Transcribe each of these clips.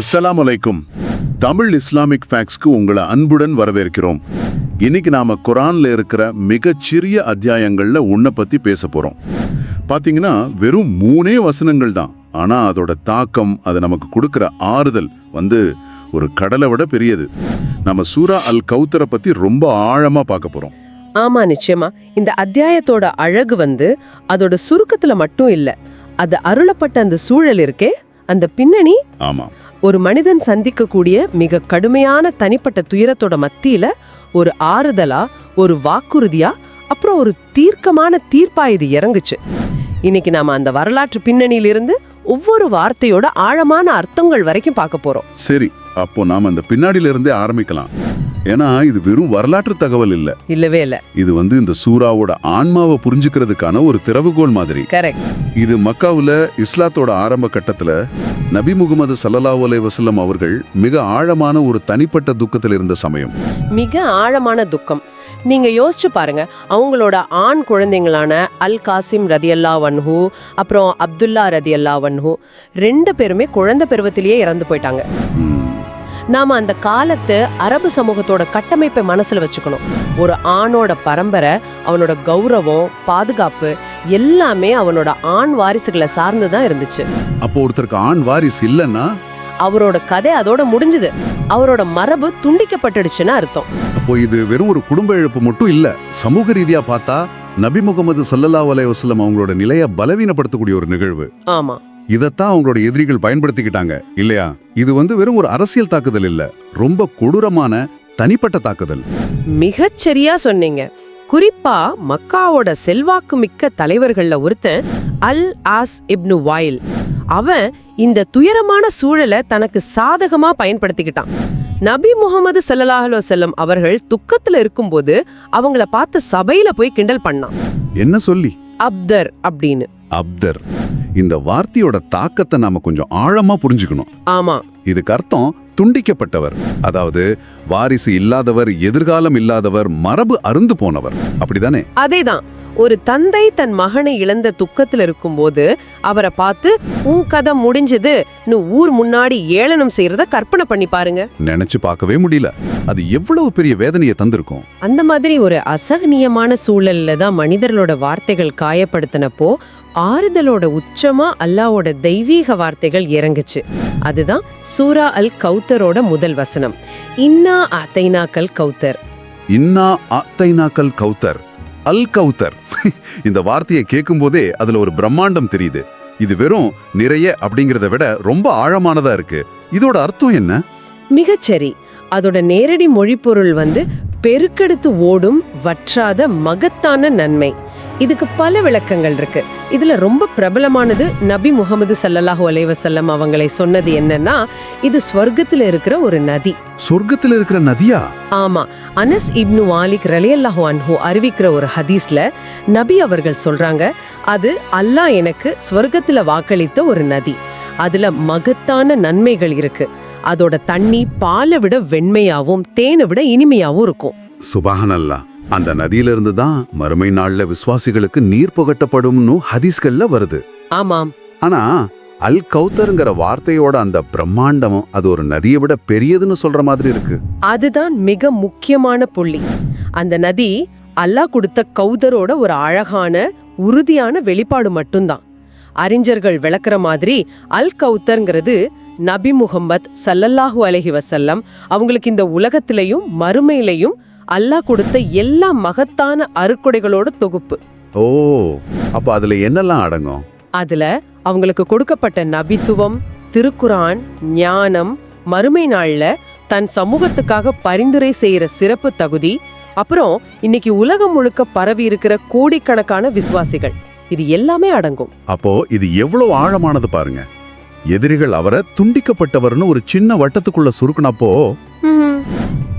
அஸ்ஸலாமு அலைக்கும் தமிழ் இஸ்லாமிக் ஃபேக்ஸ்க்கு உங்களை அன்புடன் வரவேற்கிறோம். இன்னைக்கு நாம குரான்ல இருக்கிற மிகச்சிறிய அத்தியாயங்கள்ல உன்னை பத்தி பேச போறோம். பாத்தீங்கன்னா வெறும் மூணே வசனங்கள் தான். ஆனா அதோட தாக்கம் அது நமக்கு கொடுக்கிற ஆறுதல் வந்து ஒரு கடலை விட பெரியது. நம்ம சூரா அல் கௌத்தரை பத்தி ரொம்ப ஆழமா பார்க்க போறோம். ஆமா நிச்சயமா. இந்த அத்தியாயத்தோட அழகு வந்து அதோட சுருக்கத்துல மட்டும் இல்ல அது அருளப்பட்ட அந்த சூழல் இருக்கே அந்த பின்னணி ஆமா. ஒரு மனிதன் சந்திக்கக்கூடிய மிக கடுமையான தனிப்பட்ட துயரத்தோட மத்தியில ஒரு ஆறுதலா ஒரு வாக்குறுதியா அப்புறம் ஒரு தீர்க்கமான தீர்ப்பா இது இறங்குச்சு. இன்னைக்கு நாம அந்த வரலாற்று பின்னணியிலிருந்து ஒவ்வொரு வார்த்தையோட ஆழமான அர்த்தங்கள் வரைக்கும் பார்க்க போறோம். சரி. அப்போ நாம அந்த பின்னாடியில இருந்தே ஆரம்பிக்கலாம். ஏன்னா இது வெறும் வரலாற்று தகவல் இல்ல. இல்லவே இல்ல. இது வந்து இந்த சூறாவோட ஆன்மாவை புரிஞ்சுக்கிறதுக்கான ஒரு திறவுகோல் மாதிரி. இது மக்காவுல இஸ்லாத்தோட ஆரம்ப கட்டத்துல நபி முகமது சல்லல்லாஹு அலைஹி வஸல்லம் அவர்கள் மிக ஆழமான ஒரு தனிப்பட்ட துக்கத்தில் இருந்த சமயம். மிக ஆழமான துக்கம். நீங்க யோசிச்சு பாருங்க அவங்களோட ஆண் குழந்தைங்களான அல் காசிம் ரதியல்லா வன்ஹு அப்புறம் அப்துல்லா ரதியல்லா வன்ஹு ரெண்டு பேருமே குழந்தை பருவத்திலேயே இறந்து போயிட்டாங்க. நாம அந்த காலத்து அரபு சமூகத்தோட கட்டமைப்பை மனசுல வச்சுக்கணும். ஒரு ஆணோட பரம்பரை அவனோட கௌரவம் பாதுகாப்பு எல்லாமே அவனோட ஆண் வாரிசுகளை சார்ந்து தான் இருந்துச்சு. அப்போ ஒருத்தருக்கு ஆண் வாரிசு இல்லைன்னா? அவரோட கதை அதோட முடிஞ்சுது. அவரோட மரபு துண்டிக்கப்பட்டுடுச்சுன்னு அர்த்தம். அப்போ இது வெறும் ஒரு குடும்ப இழப்பு மட்டும் இல்ல சமூக ரீதியா பார்த்தா நபி முகமது சல்லல்லாஹு அலைஹி வஸல்லம் அவங்களோட நிலைய பலவீனப்படுத்தக்கூடிய ஒரு நிகழ்வு. ஆமா. இதைத்தான் அவங்களோட எதிரிகள் பயன்படுத்திக்கிட்டாங்க. இல்லையா? இது வந்து வெறும் ஒரு அரசியல் தாக்குதல் இல்ல. ரொம்ப கொடூரமான தனிப்பட்ட தாக்குதல். மிகச் சரியா சொன்னீங்க. குறிப்பா மக்காவோட செல்வாக்கு மிக்க தலைவர்கள்ல ஒருத்தன் அல் ஆஸ் இப்னு வாயில். அவன் இந்த துயரமான சூழலை தனக்கு சாதகமா பயன்படுத்திக்கிட்டான். நபி முகமது ஸல்லல்லாஹு அலைஹி வஸல்லம் அவர்கள் துக்கத்துல இருக்கும்போது அவங்கள பார்த்து சபையில போய் கிண்டல் பண்ணான். என்ன சொல்லி? அப்தர் அப்படின்னு. அப்தர். இந்த வார்த்தையோட தாக்கத்தை நாம கொஞ்சம் ஆழமா புரிஞ்சுக்கணும். ஆமா. இதுக்கு அர்த்தம் துண்டிக்கப்பட்டவர் அதாவது வாரிசு இல்லாதவர் எதிர்காலம் இல்லாதவர் மரபு அருந்து போனவர். அப்படிதானே? அதேதான். ஒரு தந்தை தன் மகனை இழந்த துக்கத்துல இருக்கும்போது அவரை பார்த்து உன் கதை முடிஞ்சதுன்னு ஊர் முன்னாடி ஏளனம் செய்யறத கற்பனை பண்ணி பாருங்க. நினைச்சு பார்க்கவே முடியல. அது எவ்வளவு பெரிய வேதனையை தந்திருக்கும்? அந்த மாதிரி ஒரு அசகனியமான சூழல்ல தான் மனிதர்களோட வார்த்தைகள் காயப்படுத்தினப்போ ஆறுதலோட உச்சமா அல்லாவோட தெய்வீக வார்த்தைகள் இறங்குச்சு. அதுதான் சூரா அல் கௌத்தரோட முதல் வசனம். இன்னா அத்தைனாக்கல் கௌத்தர். இன்னா ஆத்தைனாக்கல் கௌத்தர். அல் கௌத்தர். இந்த வார்த்தையை கேட்கும் போதே அதுல ஒரு பிரம்மாண்டம் தெரியுது. இது வெறும் நிறைய அப்படிங்கறத விட ரொம்ப ஆழமானதா இருக்கு. இதோட அர்த்தம் என்ன? மிகச்சரி அதோட நேரடி மொழிப்பொருள் வந்து பெருக்கெடுத்து ஓடும் வற்றாத மகத்தான நன்மை. இதுக்கு பல விளக்கங்கள் இருக்கு. இதுல ரொம்ப பிரபலமானது நபி முகமது சல்லல்லாஹு அலைஹி வஸல்லம் அவங்களை சொன்னது என்னன்னா இது ஸ்வர்க்கத்துல இருக்கிற ஒரு நதி. சொர்க்கத்துல இருக்கிற நதியா? ஆமா. அனஸ் இப்னு மாலிக் ரலியல்லாஹு அன்ஹு அறிவிக்கிற ஒரு ஹதீஸ்ல நபி அவர்கள் சொல்றாங்க அது அல்லாஹ் எனக்கு ஸ்வர்க்கத்துல வாக்களித்த ஒரு நதி. அதுல மகத்தான நன்மைகள் இருக்கு. அதோட தண்ணி பாலை விட வெண்மையாவும் தேனை விட இனிமையாவும் இருக்கும். சுபஹானல்லா அந்த நதியிலிருந்து தான் மறுமை நாள்ல விசுவாசிகளுக்கு நீர் புகட்டப்படும்னு ஹதீஸ்கள்ல வருது. ஆமாம். ஆனா அல் கௌத்தருங்கிற வார்த்தையோட அந்த பிரம்மாண்டமும் அது ஒரு நதியை விட பெரியதுன்னு சொல்ற மாதிரி இருக்கு. அதுதான் மிக முக்கியமான புள்ளி. அந்த நதி அல்லாஹ் கொடுத்த கௌதரோட ஒரு அழகான உறுதியான வெளிப்பாடு மட்டும்தான். அறிஞர்கள் விளக்குற மாதிரி அல் கௌத்தர்ங்கிறது நபி முகம்மத் சல்லல்லாஹு அலைஹி வஸல்லம் அவங்களுக்கு இந்த உலகத்திலையும் மறுமையிலையும் அல்லாஹ் கொடுத்த எல்லா மகத்தான அருக்குடைகளோட தொகுப்பு. ஓ அப்ப அதுல என்னெல்லாம் அடங்கும்? அதுல அவங்களுக்கு கொடுக்கப்பட்ட நபித்துவம் திருக்குரான் ஞானம் மறுமை நாள்ல தன் சமூகத்துக்காக பரிந்துரை செய்யற சிறப்பு தகுதி அப்புறம் இன்னைக்கு உலகம் முழுக்க பரவி இருக்கிற கோடிக்கணக்கான விசுவாசிகள். இது எல்லாமே அடங்கும். அப்போ இது எவ்வளவு ஆழமானது பாருங்க. எதிரிகள் அவரை துண்டிக்கப்பட்டவர்னு ஒரு சின்ன வட்டத்துக்குள்ள சுருக்குனப்போ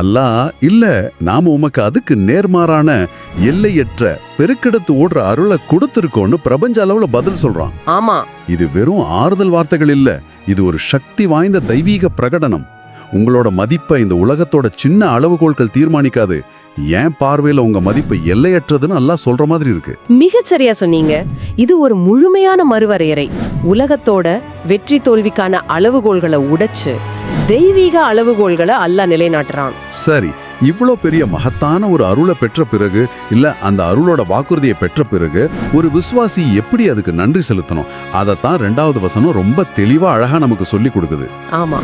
அல்லாஹ் இல்ல நாம உமக்கு அதுக்கு நேர்மாறான எல்லையற்ற பெருக்கெடுத்து ஓடுற அருளை கொடுத்திருக்கோன்னு பிரபஞ்ச அளவுல பதில் சொல்றான். ஆமா. இது வெறும் ஆறுதல் வார்த்தைகள் இல்ல. இது ஒரு சக்தி வாய்ந்த தெய்வீக பிரகடனம். உங்களோட மதிப்பை இந்த உலகத்தோட சின்ன அளவுகோல்கள் தீர்மானிக்காது. ஏன் பார்வையில உங்க மதிப்பு எல்லையற்றதுன்னு அல்லாஹ் சொல்ற மாதிரி இருக்கு. மிகச்சரியா சொன்னீங்க. இது ஒரு முழுமையான மறுவரையறை. உலகத்தோட வெற்றி தோல்விக்கான அளவுகோல்களை உடைச்சு தெய்வீக அளவுகோல்களை அல்லாஹ் நிலைநாட்டுறான். சரி இவ்வளோ பெரிய மகத்தான ஒரு அருளை பெற்ற பிறகு இல்ல அந்த அருளோட வாக்குறுதியை பெற்ற பிறகு ஒரு விசுவாசி எப்படி அதுக்கு நன்றி செலுத்தணும்? அதைத்தான் ரெண்டாவது வசனம் ரொம்ப தெளிவா அழகா நமக்கு சொல்லி கொடுக்குது. ஆமா.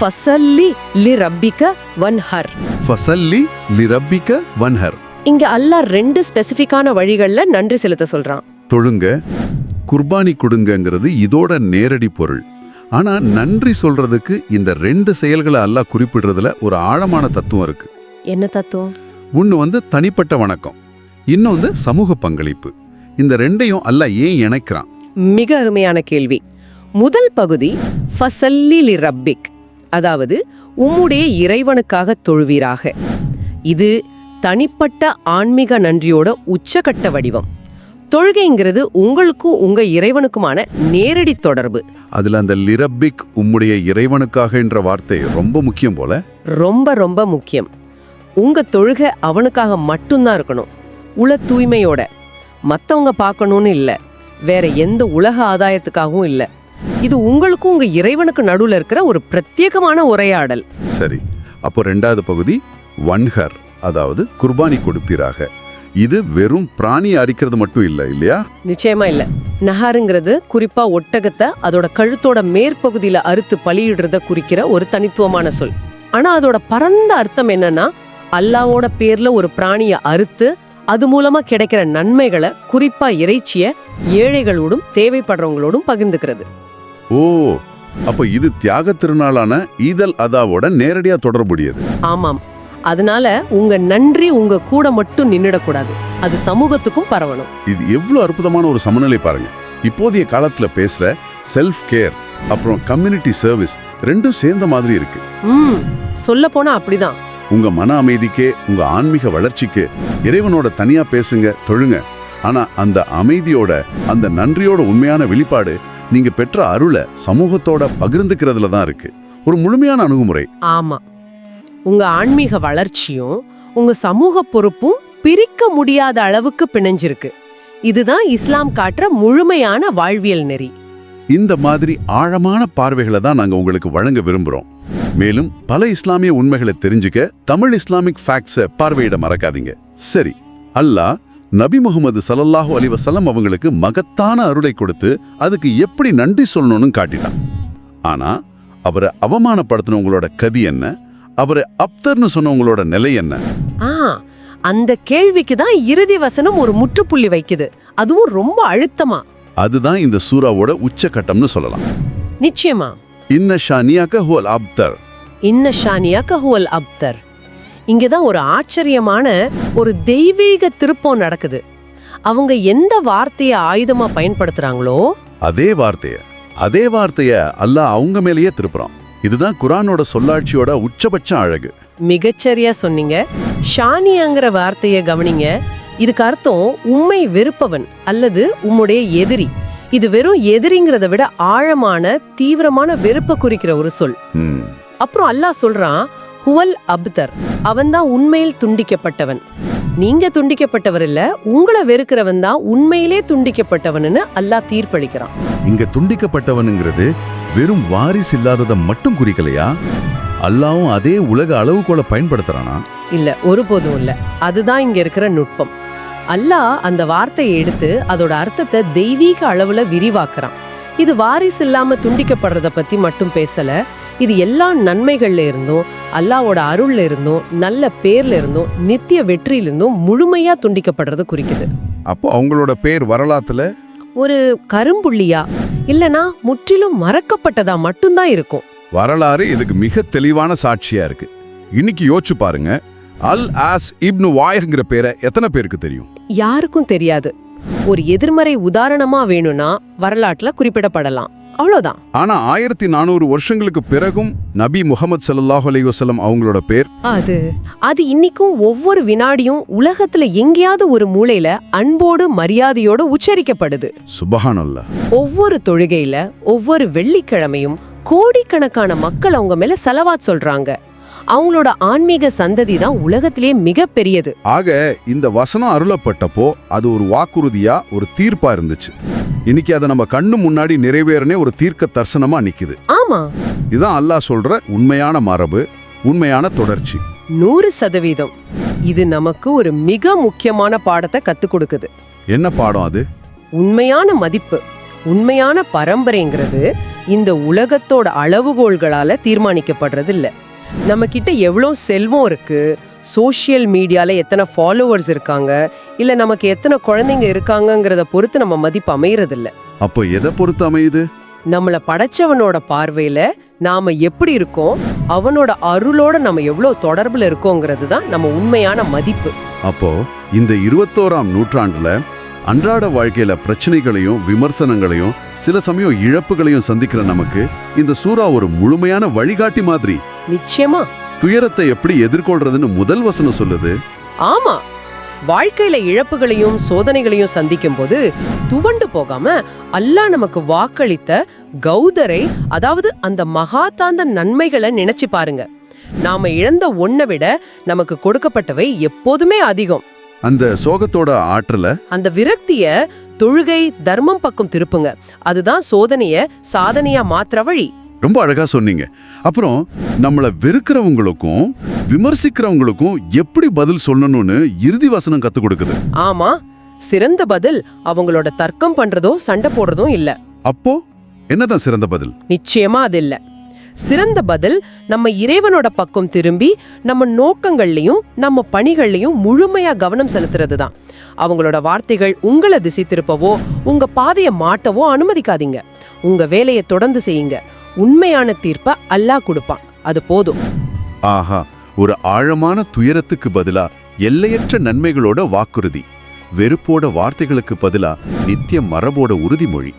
ஃபசல்லி லி ரப்பிக்க வன்ஹர். ஃபசல்லி லிரப்பிக்க வன்ஹர். இங்க அல்லாஹ் ரெண்டு ஸ்பெசிஃபிக்கான வழிகள்ல நன்றி செலுத்த சொல்றான். தொழுங்க குர்பானி கொடுங்கங்கிறது இதோட நேரடி பொருள். ஆனா நன்றி சொல்றதுக்கு இந்த ரெண்டு செயல்களை அல்லாஹ் குறிப்பிடுறதுல ஒரு ஆழமான தத்துவம் இருக்கு. என்ன தத்துவம்? ஒன்று வந்து தனிப்பட்ட வணக்கம். இன்னொன்று சமூக பங்களிப்பு. இந்த ரெண்டையும் அல்லாஹ் ஏன் இணைக்கிறான்? மிக அருமையான கேள்வி. முதல் பகுதி ஃபசல்லி ரப்பிக். அதாவது உம்முடைய இறைவனுக்காக தொழுவீராக. இது தனிப்பட்ட ஆன்மீக நன்றியோட உச்சகட்ட வடிவம். தொழுகைங்கிறது உங்களுக்கும் உங்க இறைவனுக்குமான நேரடி தொடர்பு. அதுல அந்த லிரப்பிக் உம்முடைய இறைவனுக்காக என்ற வார்த்தை ரொம்ப முக்கியம் போல. ரொம்ப ரொம்ப முக்கியம். உங்க தொழுகை அவனுக்காக மட்டும்தான் இருக்கணும். உள தூய்மையோட. மத்தவங்க பார்க்கணும்னு இல்ல. வேற எந்த உலக ஆதாயத்துக்காகவும் இல்ல. இது உங்களுக்கும் உங்க இறைவனுக்கு நடுவுல இருக்கிற ஒரு பிரத்யேகமான உரையாடல். சரி. அப்போ ரெண்டாவது பகுதி வன்ஹர் அதாவது குர்பானி கொடுப்பீராக. இது வெறும் பிராணி அடிக்கிறது மட்டும் இல்ல இல்லையா? நிச்சயமா இல்ல. நஹாருங்கிறது குறிப்பா ஒட்டகத்தை அதோட கழுத்தோட மேற்பகுதியில அறுத்து பலியிடுறத குறிக்கிற ஒரு தனித்துவமான சொல். ஆனா அதோட பரந்த அர்த்தம் என்னன்னா அல்லாவோட பேர்ல ஒரு பிராணிய அறுத்து அது மூலமா கிடைக்கிற நன்மைகளை குறிப்பா இறைச்சிய ஏழைகளோடும் தேவைப்படுறவங்களோடும் பகிர்ந்துக்கிறது. ஓ அப்போ இது தியாக திருநாளான ஈதல் அதாவோட நேரடியா தொடர்புடையது. ஆமாம். அதனால உங்க நன்றி உங்க கூட மட்டும் நின்னுடக்கூடாது. அது சமூகத்துக்கும் பரவணும். இது எவ்வளவு அற்புதமான ஒரு சமநிலை பாருங்க. இப்போதைய காலத்துல பேசுற செல்ஃப் கேர் அப்புறம் கம்யூனிட்டி சர்வீஸ் ரெண்டும் சேர்ந்த மாதிரி இருக்கு. ம் சொல்ல போனா அப்படிதான். உங்க மன அமைதிக்கே உங்க ஆன்மீக வளர்ச்சிக்கு இறைவனோட தனியா பேசுங்க தொழுங்க. ஆனா அந்த அமைதியோட அந்த நன்றியோட உண்மையான வெளிப்பாடு நீங்க பெற்ற அருளை சமூகத்தோட பகிர்ந்துக்கிறதுல தான் இருக்கு. ஒரு முழுமையான அணுகுமுறை. ஆமா. உங்க ஆன்மீக வளர்ச்சியும் உங்க சமூக பொறுப்பும் பிரிக்க முடியாத அளவுக்கு பிணைஞ்சிருக்கு. இதுதான் இஸ்லாம் காட்டுற முழுமையான வாழ்வியல் நெறி. இந்த மாதிரி ஆழமான பார்வைகளை தான் நாங்க உங்களுக்கு வழங்க விரும்புறோம். மேலும் பல இஸ்லாமிய உண்மைகளை தெரிஞ்சுக்க தமிழ் இஸ்லாமிக் ஃபேக்ட்ஸை பார்வையிட மறக்காதீங்க. சரி அல்லாஹ் நபி முகமது ஸல்லல்லாஹு அலிவசலம் அவங்களுக்கு மகத்தான அருளை கொடுத்து அதுக்கு எப்படி நன்றி சொல்லணும்னு காட்டினான். ஆனா அவரை அவமானப்படுத்தினவங்களோட கதி என்ன? அவரை அப்தர்னு சொன்னவங்களோட நிலை என்ன? ஆ அந்த கேள்விக்கு தான் இறுதி வசனம் ஒரு முற்றுப்புள்ளி வைக்குது. அதுவும் ரொம்ப அழுத்தமா. அதுதான் இந்த சூறாவோட உச்சகட்டம்னு சொல்லலாம். நிச்சயமா. இன்ன ஷானியாக்க ஹுவல் அப்தர். இன்ன ஷானியா கஹுவல் அப்தர். இங்கதான் ஒரு ஆச்சரியமான ஒரு தெய்வீக திருப்பம் நடக்குது. அவங்க எந்த வார்த்தையை ஆயுதமா பயன்படுத்துறாங்களோ? அதே வார்த்தைய அதே வார்த்தைய அல்லாஹ் அவங்க மேலேயே திருப்புறான். இதுதான் குரானோட சொல்லாட்சியோட உச்சபட்ச அழகு. மிகச்சரியா சொன்னீங்க. ஷானியாங்கிற வார்த்தையை கவனிங்க. இதுக்கு அர்த்தம் உம்மை வெறுப்பவன் அல்லது உம்முடைய எதிரி. இது வெறும் எதிரிங்கிறத விட ஆழமான தீவிரமான வெறுப்பை குறிக்கிற ஒரு சொல். அப்புறம் அல்லாஹ் சொல்றான் ஹுவல் அப்தர் அவன்தான் உண்மையில் துண்டிக்கப்பட்டவன். நீங்க துண்டிக்கப்பட்டவர் இல்ல உங்களை வெறுக்கிறவன் தான் உண்மையிலே துண்டிக்கப்பட்டவன்னு அல்லாஹ் தீர்ப்பளிக்கிறான். இங்க துண்டிக்கப்பட்டவனுங்கிறது வெறும் வாரிசு இல்லாததை மட்டும் குறிக்கலையா? அல்லாவும் அதே உலக அளவுகோலை பயன்படுத்துறானா? இல்ல ஒருபோதும் இல்ல. அதுதான் இங்க இருக்கிற நுட்பம். அல்லாஹ் அந்த வார்த்தையை எடுத்து அதோட அர்த்தத்தை தெய்வீக அளவுல விரிவாக்குறான். இது வாரிசு இல்லாம துண்டிக்கப்படுறத பத்தி மட்டும் பேசல. இது எல்லா நன்மைகள்ல இருந்தும் அல்லாவோட அருள்ல இருந்தும் நல்ல பேர்ல இருந்தும் நித்திய வெற்றியில இருந்தும் முழுமையா துண்டிக்கப்படுறத குறிக்குது. அப்போ அவங்களோட பேர் வரலாத்துல? ஒரு கரும்புள்ளியா? இல்லனா முற்றிலும் மறக்கப்பட்டதா மட்டும்தான் இருக்கும். வரலாறு இதுக்கு மிக தெளிவான சாட்சியா இருக்கு. இன்னைக்கு யோசிச்சு பாருங்க. அல் ஆஸ் இப்னு வாய்ங்கிற பேரை எத்தனை பேருக்கு தெரியும்? யாருக்கும் தெரியாது. ஒரு எதிர்மறை உதாரணமா வேணும்னா வரலாற்றுல குறிப்பிடப்படலாம். அவ்வளவுதான். ஆனா ஆயிரத்தி நானூறு வருஷங்களுக்கு பிறகும் நபி முகமது ஸல்லல்லாஹு அலைஹி வஸல்லம் அவங்களோட பேர்? அது அது இன்னிக்கும் ஒவ்வொரு வினாடியும் உலகத்துல எங்கேயாவது ஒரு மூலையில அன்போடு மரியாதையோட உச்சரிக்கப்படுது. சுபஹானல்லாஹ் ஒவ்வொரு தொழுகையில ஒவ்வொரு வெள்ளிக்கிழமையும் கோடிக்கணக்கான மக்கள் அவங்க மேல செலவாத் சொல்றாங்க. அவங்களோட ஆன்மீக சந்ததி தான் உலகத்திலேயே மிக பெரியது ஆக இந்த வசனம் அருளப்பட்டப்போ அது ஒரு வாக்குறுதியா ஒரு தீர்ப்பா இருந்துச்சு. இன்னைக்கு அதை நம்ம கண்ணு முன்னாடி நிறைவேறனே ஒரு தீர்க்க தரிசனமா நிக்குது. ஆமா. இதுதான் அல்லாஹ் சொல்ற உண்மையான மரபு உண்மையான தொடர்ச்சி. நூறு சதவீதம். இது நமக்கு ஒரு மிக முக்கியமான பாடத்தை கத்துக் கொடுக்குது. என்ன பாடம் அது? உண்மையான மதிப்பு உண்மையான பரம்பரைங்கிறது இந்த உலகத்தோட அளவுகோல்களால தீர்மானிக்கப்படுறது இல்ல நம்ம கிட்ட எவ்வளோ செல்வம் இருக்கு? சோஷியல் மீடியால எத்தனை ஃபாலோவர்ஸ் இருக்காங்க? இல்ல நமக்கு எத்தனை குழந்தைங்க இருக்காங்கங்கிறத பொறுத்து நம்ம மதிப்பு அமையறது இல்ல அப்போ எதை பொறுத்து அமையுது? நம்மள படைச்சவனோட பார்வையில நாம எப்படி இருக்கோம்? அவனோட அருளோட நம்ம எவ்வளவு தொடர்புல இருக்கோங்கிறது தான் நம்ம உண்மையான மதிப்பு. அப்போ இந்த இருபத்தோராம் நூற்றாண்டுல அன்றாட வாழ்க்கையில பிரச்சனைகளையும் விமர்சனங்களையும் சில சமயம் இழப்புகளையும் சந்திக்கிற நமக்கு இந்த சூறா ஒரு முழுமையான வழிகாட்டி மாதிரி. நிச்சயமா. துயரத்தை எப்படி எதிர்கொள்றதுன்னு முதல் வசனம் சொல்லுது. ஆமா. வாழ்க்கையில இழப்புகளையும் சோதனைகளையும் சந்திக்கும் போது துவண்டு போகாம அல்லாஹ் நமக்கு வாக்களித்த கௌதரை அதாவது அந்த மகாதாந்த நன்மைகளை நினைச்சு பாருங்க. நாம இழந்த ஒன்னை விட நமக்கு கொடுக்கப்பட்டவை எப்போதுமே அதிகம். அந்த சோகத்தோட ஆற்றல அந்த விரக்திய தொழுகை தர்மம் பக்கம் திருப்புங்க. அதுதான் சோதனைய சாதனையா மாத்துற வழி. ரொம்ப அழகா சொன்னீங்க. அப்புறம் நம்மள வெறுக்கிறவங்களுக்கும் விமர்சிக்கிறவங்களுக்கும் எப்படி பதில் சொல்லணும்னு இறுதி வசனம் கத்து கொடுக்குது. ஆமா. சிறந்த பதில் அவங்களோட தர்க்கம் பண்றதோ சண்டை போடுறதோ இல்ல. அப்போ என்னதான் சிறந்த பதில்? நிச்சயமா அது இல்ல. சிறந்த பதில் நம்ம இறைவனோட பக்கம் திரும்பி நம்ம நோக்கங்கள்லயும் நம்ம பணிகள்லயும் முழுமையா கவனம் செலுத்துறது தான் அவங்களோட வார்த்தைகள் உங்களை திசை திருப்பவோ உங்க பாதையை மாட்டவோ அனுமதிக்காதீங்க. உங்க வேலையை தொடர்ந்து செய்யுங்க. உண்மையான தீர்ப்பை அல்லாஹ் கொடுப்பான். அது போதும். ஆஹா ஒரு ஆழமான துயரத்துக்கு பதிலா எல்லையற்ற நன்மைகளோட வாக்குறுதி. வெறுப்போட வார்த்தைகளுக்கு பதிலா நித்திய மரபோட உறுதிமொழி.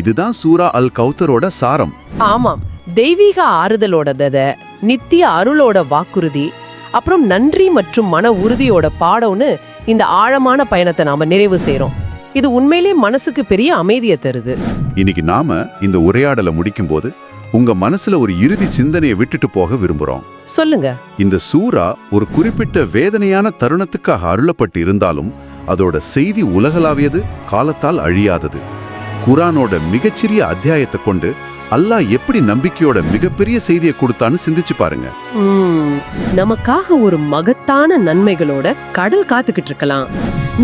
இதுதான் சூரா அல் கௌத்தரோட சாரம். ஆமாம். தெய்வீக ஆறுதலோடத நித்திய அருளோட வாக்குறுதி அப்புறம் நன்றி மற்றும் மன உறுதியோட பாடம்னு இந்த ஆழமான பயணத்தை நாம நிறைவு செய்றோம். இது உண்மையிலே மனசுக்கு பெரிய அமைதியை தருது. இன்னைக்கு நாம இந்த உரையாடலை முடிக்கும்போது உங்க மனசுல ஒரு இறுதி சிந்தனையை விட்டுட்டு போக விரும்புறோம். சொல்லுங்க. இந்த சூரா ஒரு குறிப்பிட்ட வேதனையான தருணத்துக்காக அருளப்பட்டு இருந்தாலும் அதோட செய்தி உலகளாவியது காலத்தால் அழியாதது. குரானோட மிகச்சிறிய அத்தியாயத்தை கொண்டு அல்லாஹ் எப்படி நம்பிக்கையோட மிகப்பெரிய செய்தியை கொடுத்தான்னு சிந்திச்சு பாருங்க. நமக்காக ஒரு மகத்தான நன்மைகளோட கடல் காத்துக்கிட்டு இருக்கலாம்.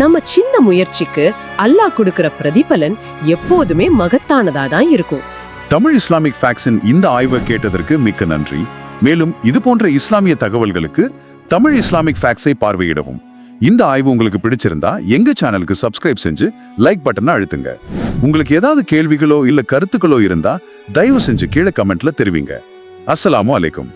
நம்ம சின்ன முயற்சிக்கு அல்லாஹ் கொடுக்கிற பிரதிபலன் எப்போதுமே மகத்தானதா தான் இருக்கும். தமிழ் இஸ்லாமிக் ஃபேக்ஸின் இந்த ஆய்வை கேட்டதற்கு மிக்க நன்றி. மேலும் இது போன்ற இஸ்லாமிய தகவல்களுக்கு தமிழ் இஸ்லாமிக் ஃபேக்ஸை பார்வையிடவும். இந்த ஆய்வு உங்களுக்கு பிடிச்சிருந்தா எங்க சேனலுக்கு சப்ஸ்கிரைப் செஞ்சு லைக் பட்டனை அழுத்துங்க. உங்களுக்கு ஏதாவது கேள்விகளோ இல்ல கருத்துக்களோ இருந்தா தயவு செஞ்சு கீழே கமெண்ட்ல தெரிவிங்க. அஸ்ஸலாமு அலைக்கும்.